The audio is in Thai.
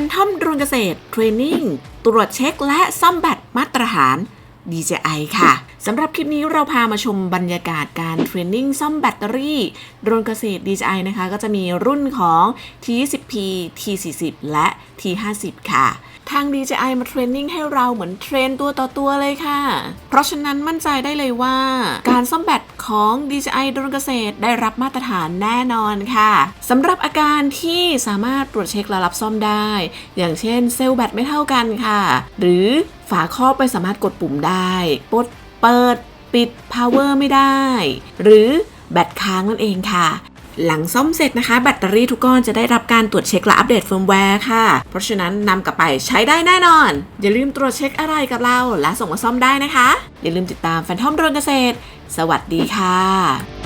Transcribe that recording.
Phantom โดรนเกษตรเทรนนิ่งตรวจเช็คและซ่อมแบตมาตรฐาน DJI ค่ะสำหรับคลิปนี้เราพามาชมบรรยากาศการเทรนนิ่งซ่อมแบตเตอรี่โดรนเกษตร DJI นะคะ ก็จะมีรุ่นของ T20P T40 และ T50 ค่ะ ทาง DJI มาเทรนนิ่งให้เราเหมือนเทรนตัวต่อตัวเลยค่ะ เพราะฉะนั้นมั่นใจได้เลยว่า การซ่อมแบตของ DJI โดรนเกษตรได้รับมาตรฐานแน่นอนค่ะสำหรับอาการที่สามารถตรวจเช็คและรับซ่อมได้ อย่างเช่นเซลล์แบตไม่เท่ากันค่ะ หรือ ฝาครอบไม่สามารถกดปุ่มได้ปดเปิดปิด power ไม่ได้ หรือแบตค้างนั่นเองค่ะ หลังซ่อมเสร็จนะคะ แบตเตอรี่ทุกก้อนจะได้รับการตรวจเช็คและอัปเดตเฟิร์มแวร์ค่ะ เพราะฉะนั้นนำกลับไปใช้ได้แน่นอน อย่าลืมตรวจเช็คอะไรกับเรา และส่งมาซ่อมได้นะคะ อย่าลืมติดตามแฟนทอมโดรนเกษตร สวัสดีค่ะ